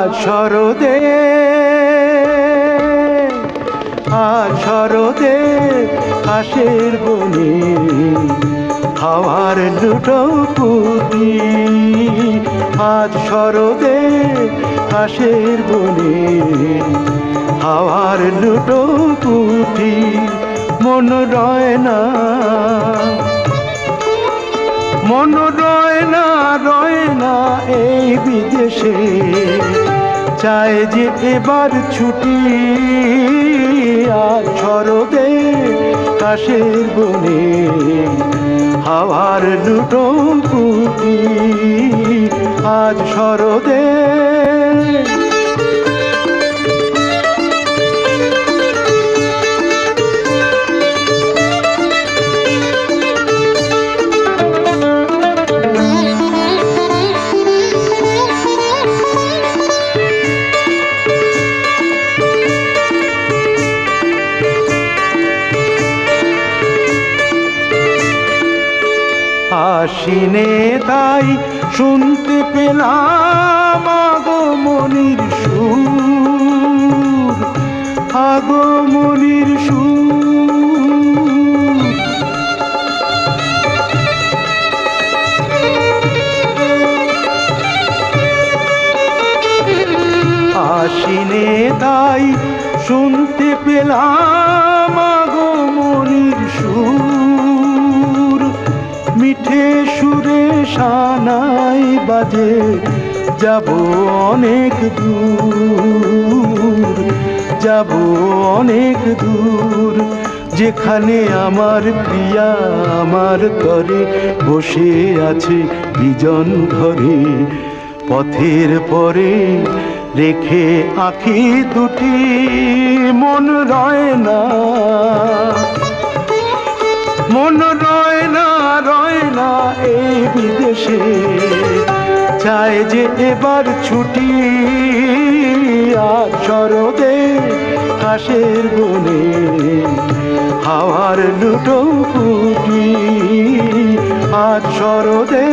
আজ শরদে আজ শরদে কাশের বনে হাওয়ার লুটো পুতি। আজ শরদে কাশের বনে হাওয়ার লুটো পুতি, মন রয় না। মন রয় না রয় না এই বিদেশে। চায় যে এবার ছুটি আর ছরদে কাশের বনে হাওয়ার লুটো কুটি আজ শরদে আশিনে তাই শুনতে পেলাম আগমনির সুর আগমনির সুর। আশিনে তাই শুনতে পেলাম সানাই বাজে, যাব অনেক দূর, যাব অনেক দূর। যেখানে আমার প্রিয়া আমার তরে বসে আছে বিজন ঘরে পথের পরে রেখে আঁখি দুটি, মন রয় না। মন রয় না এই বিদেশে চায় যে এবার ছুটি আর শরদে হাসের বনে, হাওয়ার লুটো ফুটি, আজ শরদে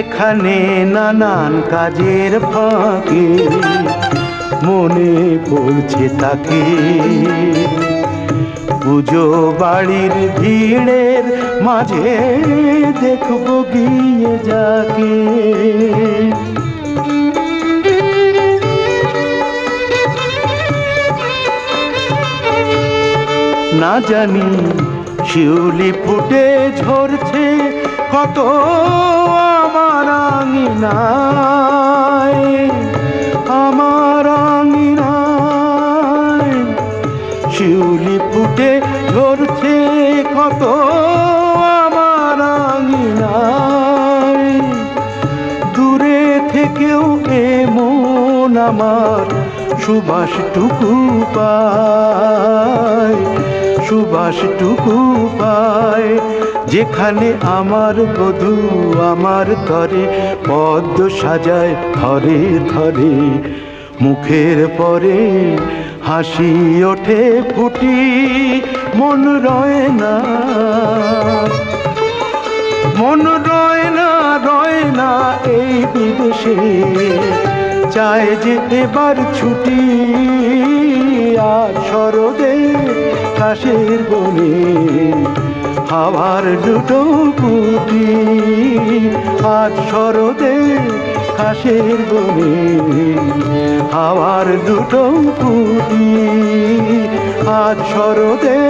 এখানে নানান কাজের ফাঁকে মনে পড়ছে তাকে। পুজো বাড়ির ভিড়ের মাঝে দেখব গিয়ে যাকে। না জানি শিউলি ফুটে ঝরছে, কত আমার আঙিনায় আমার আঙিনায়। শিউলি ফুটে ঝরছে, কত আমার আঙিনায়। দূরে থেকেও এমন আমার সুবাসটুকু পায়। সুবাসটুকু পায়। যেখানে আমার বধু আমার তরে, পদ্ম সাজায় ধরে ধরে মুখের পরে হাসি ওঠে ফুটি, মন রয় না। মন রয় না রয় না এই বিদেশে। চায় যে এবার ছুটি, আর শরদে কাশের বনে হাওয়ার দুটো কুটি আজ শরতে কাশের বনে হাওয়ার দুটো কুটি আজ শরদে